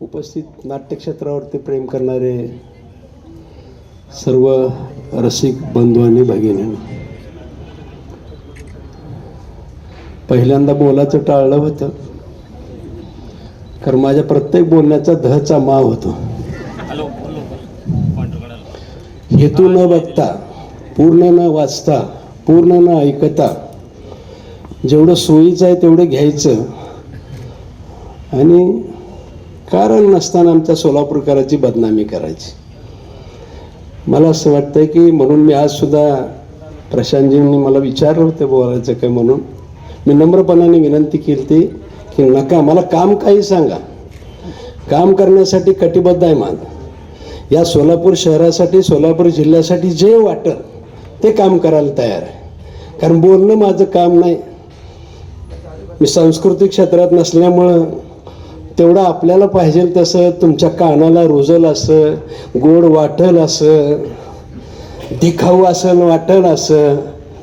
उपस्थित नाट्यक्षेत्रावरती प्रेम करणारे सर्व रसिक बंधू आणि भगिनींनो पहिल्यांदा बोलायचं टाळलं होतं कारण माझ्या प्रत्येक बोलण्याचा धचा माव होतो. हेतू न बघता पूर्ण न वाचता पूर्ण न ऐकता जेवढं सोयीचं आहे तेवढं घ्यायचं. आणि कारण नसताना आमच्या सोलापूरकराची बदनामी करायची. मला असं वाटतं की म्हणून मी आजसुद्धा प्रशांतजींनी मला विचारलं होतं बोलायचं काय म्हणून. मी नम्रपणाने विनंती केली ती की नका मला काम काही सांगा. काम करण्यासाठी कटिबद्ध आहे माझं या सोलापूर शहरासाठी सोलापूर जिल्ह्यासाठी जे वाटतं ते काम करायला तयार आहे. कारण बोलणं माझं काम नाही. मी सांस्कृतिक क्षेत्रात नसल्यामुळं तेवढं आपल्याला पाहिजे तसं तुमच्या कानाला रुजल असं गोड वाटल असं दिखाऊ असेल वाटल असं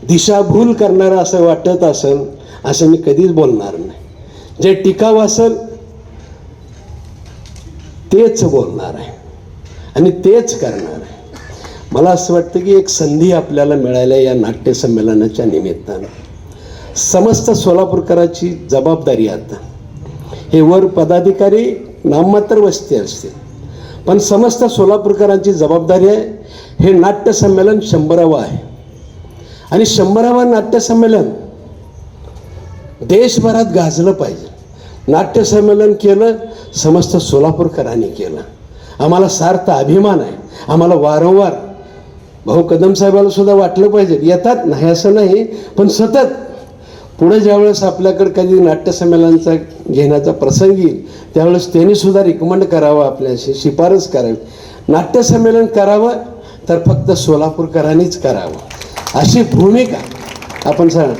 दिशाभूल करणारं असं वाटत असेल असं मी कधीच बोलणार नाही. जे टिकाऊ असेल तेच बोलणार आहे. आणि तेच करणार आहे. मला असं वाटतं की एक संधी आपल्याला मिळाल्या या नाट्यसंमेलनाच्या निमित्तानं. समस्त सोलापूरकराची जबाबदारी आता. हे वर पदाधिकारी नाममात्र वस्ती असते पण समस्त सोलापूरकरांची जबाबदारी आहे. हे नाट्यसंमेलन शंभरावं आहे. आणि शंभरावं नाट्यसंमेलन देशभरात गाजलं पाहिजे. नाट्यसंमेलन केलं समस्त सोलापूरकरांनी केलं. आम्हाला सार्थ अभिमान आहे. आम्हाला वारंवार भाऊ कदम साहेबाला सुद्धा वाटलं पाहिजे. येतात नाही असं नाही पण सतत पुढे ज्यावेळेस आपल्याकडे कधी नाट्यसंमेलनाचा घेण्याचा प्रसंग येईल त्यावेळेस त्यांनी सुद्धा रिकमेंड करावं आपल्याशी शिफारस करावी. नाट्यसंमेलन करावं तर फक्त सोलापूरकरांनीच करावं. अशी भूमिका आपण सांग.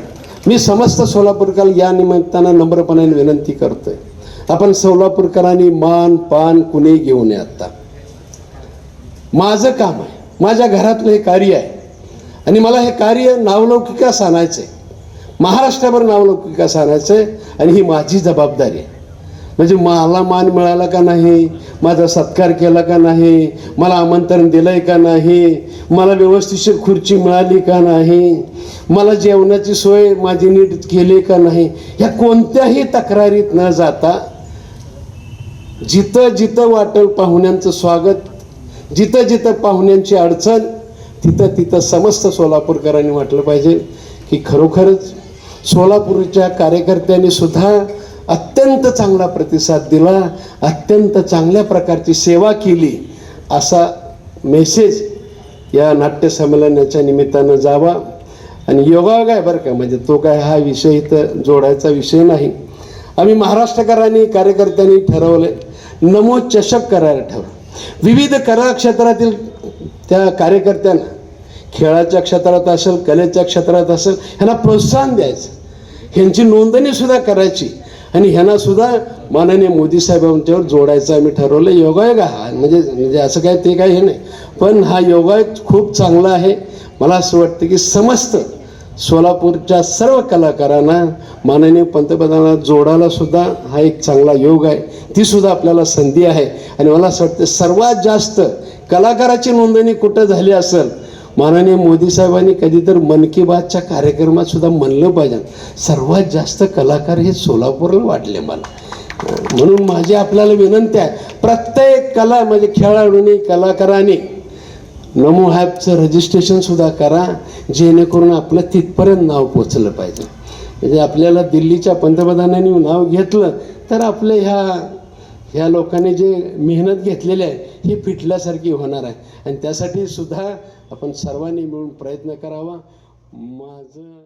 मी समस्त सोलापूरकर या निमित्तानं नम्रपणाने विनंती करतोय. आपण सोलापूरकरांनी मान पान कुणी घेऊ नये आत्ता माझं काम आहे. माझ्या घरातलं हे कार्य आहे. आणि मला हे कार्य नावलौकिकास आणायचं आहे महाराष्ट्राभर नावलौकिकास आणायचं आहे आणि ही माझी जबाबदारी आहे. म्हणजे मला मान मिळाला का नाही? माझा सत्कार केला का नाही? मला आमंत्रण दिलं आहे का नाही? मला व्यवस्थिशीर खुर्ची मिळाली का नाही? मला जेवणाची सोय माझी नीट केली का नाही? ह्या कोणत्याही तक्रारीत न जाता जिथं जिथं वाटेल पाहुण्यांचं स्वागत जिथं जिथं पाहुण्यांची अडचण तिथं तिथं समस्त सोलापूरकरांनी म्हटलं पाहिजे की खरोखरच सोलापूरच्या कार्यकर्त्यांनी सुद्धा अत्यंत चांगला प्रतिसाद दिला अत्यंत चांगल्या प्रकारची सेवा केली असा मेसेज या नाट्यसंमेलनाच्या निमित्तानं जावा. आणि योगायोग आहे बरं का म्हणजे तो काय हा विषय इथं जोडायचा विषय नाही. आम्ही महाराष्ट्रकरांनी कार्यकर्त्यांनी ठरवले नमो चषक करायला ठरवलं विविध कला क्षेत्रातील त्या कार्यकर्त्यांना खेळाच्या क्षेत्रात असेल कलेच्या क्षेत्रात असेल ह्यांना प्रोत्साहन द्यायचं. ह्यांची नोंदणी सुद्धा करायची. आणि ह्यांना सुद्धा माननीय मोदी साहेबांच्यावर जोडायचं आम्ही ठरवलं. योगायोग हा म्हणजे म्हणजे असं काय ते काय हे नाही. पण हा योगायोग खूप चांगला आहे. मला असं वाटतं की समस्त सोलापूरच्या सर्व कलाकारांना माननीय पंतप्रधानांना जोडायला सुद्धा हा एक चांगला योग आहे. ती सुद्धा आपल्याला संधी आहे. आणि मला असं वाटतं सर्वात जास्त कलाकाराची नोंदणी कुठं झाली असेल माननीय मोदी साहेबांनी कधी तर मन की बातच्या कार्यक्रमात सुद्धा म्हणलं पाहिजे. सर्वात जास्त कलाकार हे सोलापूरला वाटले मला. म्हणून माझी आपल्याला विनंती आहे प्रत्येक कला म्हणजे खेळाडूंनी कलाकारांनी नमो ॲपचं रजिस्ट्रेशन सुद्धा करा जेणेकरून आपलं तिथपर्यंत नाव पोचलं पाहिजे. म्हणजे आपल्याला दिल्लीच्या पंतप्रधानांनी नाव घेतलं तर आपलं ह्या ह्या लोकांनी जे मेहनत घेतलेली आहे ही फिटल्यासारखी होणार आहे. आणि त्यासाठी सुद्धा आपण सर्वांनी मिळून प्रयत्न करावा. माझं